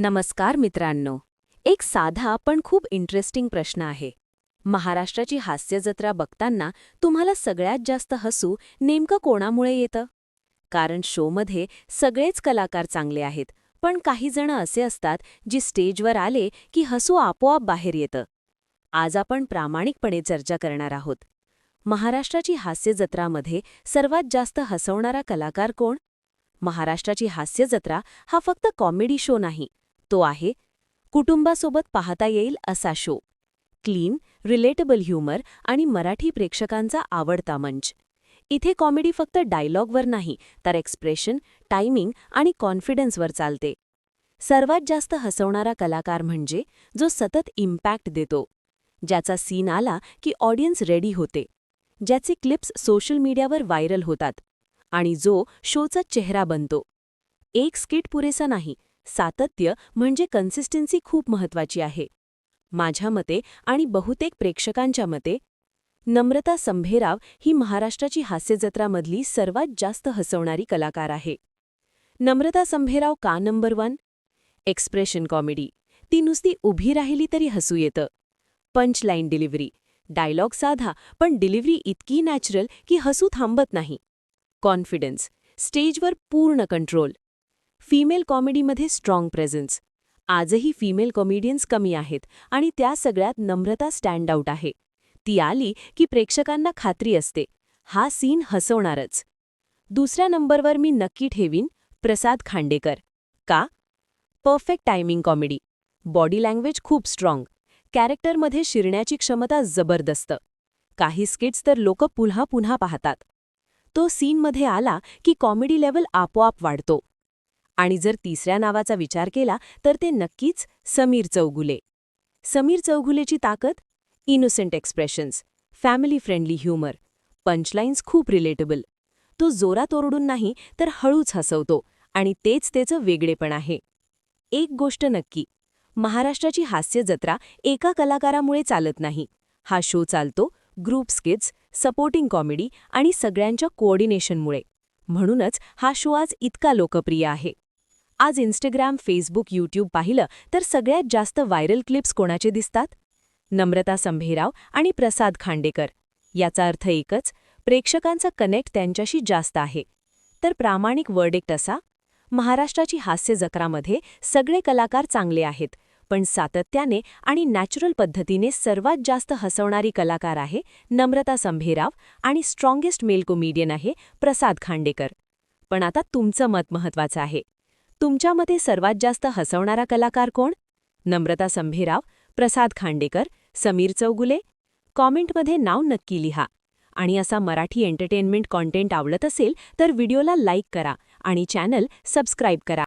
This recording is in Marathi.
नमस्कार मित्रांनो. एक साधा पण खूप इंटरेस्टिंग प्रश्न आहे. महाराष्ट्राची हास्य जत्रा बघताना तुम्हाला सगळ्यात जास्त हसू नेमकं कोणामुळे येतं? कारण शोमध्ये सगळेच कलाकार चांगले आहेत पण काही जण असे असतात जी स्टेजवर आले की हसू आपोआप बाहेर येतं. आज आपण प्रामाणिकपणे चर्चा करणार आहोत. महाराष्ट्राची हास्य जत्रामध्ये सर्वात जास्त हसवणारा कलाकार कोण? महाराष्ट्राची हास्य जत्रा हा फक्त कॉमेडी शो नाही तो आहे. कुटुंबासोबत पाहता येईल असा शो. क्लीन रिलेटेबल ह्युमर आणि मराठी प्रेक्षकांचा आवडता मंच. इथे कॉमेडी फक्त डायलॉगवर नाही तर एक्सप्रेशन टायमिंग आणि कॉन्फिडन्सवर चालते. सर्वात जास्त हसवणारा कलाकार म्हणजे जो सतत इम्पॅक्ट देतो. ज्याचा सीन आला की ऑडियन्स रेडी होते. ज्याचे क्लिप्स सोशल मीडियावर व्हायरल होतात आणि जो शोचा चेहरा बनतो. एक स्किट पुरेसा नाही सातत्य म्हणजे कन्सिस्टन्सी खूप महत्वाची आहे. माझ्या मते आणि बहुतेक प्रेक्षकांच्या मते नम्रता संभेराव ही महाराष्ट्राची हास्यजत्रामधली सर्वात जास्त हसवणारी कलाकार आहे. नम्रता संभेराव का नंबर वन एक्सप्रेशन कॉमेडी ती नुसती उभी राहिली तरी हसू येतं. पंचलाईन डिलिव्हरी डायलॉग साधा पण डिलिव्हरी इतकी नॅचरल की हसू थांबत नाही. कॉन्फिडन्स स्टेजवर पूर्ण कंट्रोल फिमेल कॉमेडीमध्ये स्ट्रॉंग प्रेझेन्स आजही फिमेल कॉमेडियन्स कमी आहेत आणि त्या सगळ्यात नम्रता स्टँड आऊट आहे. ती आली की प्रेक्षकांना खात्री असते. हा सीन हसवणारच. दुसऱ्या नंबरवर मी नक्की ठेवीन प्रसाद खांडेकर. का? Perfect timing comedy body language खूप स्ट्रॉंग कॅरेक्टरमध्ये शिरण्याची क्षमता जबरदस्त. काही स्किट्स तर लोक पुन्हा पुन्हा पाहतात. तो सीनमध्ये आला की कॉमेडी लेवल आपोआप वाढतो. आणि जर तिसऱ्या नावाचा विचार केला तर ते नक्कीच समीर चौगुले. समीर चौगुलेची ताकद? Innocent expressions family friendly humour punchlines खूप रिलेटेबल तो जोरात ओरडून नाही तर हळूच हसवतो आणि तेच त्याचं वेगळेपण आहे. एक गोष्ट नक्की. महाराष्ट्राची हास्य जत्रा एका कलाकारामुळे चालत नाही. हा शो चालतो ग्रुप स्किट्स सपोर्टिंग कॉमेडी आणि सगळ्यांच्या कोऑर्डिनेशनमुळे म्हणूनच हा शो आज इतका लोकप्रिय आहे. आज इंस्टाग्राम फेसबुक यूट्यूब पाहिलं तर सगळ्यात जास्त व्हायरल क्लिप्स कोणाचे दिसतात? नम्रता संभेराव आणि प्रसाद खांडेकर. याचा अर्थ एकच प्रेक्षकांचा कनेक्ट त्यांच्याशी जास्त आहे. तर प्रामाणिक वर्डेक्ट असा महाराष्ट्राची हास्य जत्रामध्ये सगळे कलाकार चांगले आहेत पण सातत्याने आणि नॅचरल पद्धतीने सर्वात जास्त हसवणारी कलाकार आहे नम्रता संभेराव आणि स्ट्रॉंगेस्ट मेल कोमिडियन आहे प्रसाद खांडेकर. पण आता तुमचं मत महत्वाचं आहे. तुमच्या मते सर्वात जास्त हसवणारा कलाकार कोण? नम्रता संभेराव प्रसाद खांडेकर समीर चौगुले. कॉमेंटमध्ये नाव नक्की लिहा. आणि असा मराठी एंटरटेनमेंट कॉन्टेंट आवडत असेल तर व्हिडिओला लाईक करा आणि चॅनल सबस्क्राईब करा.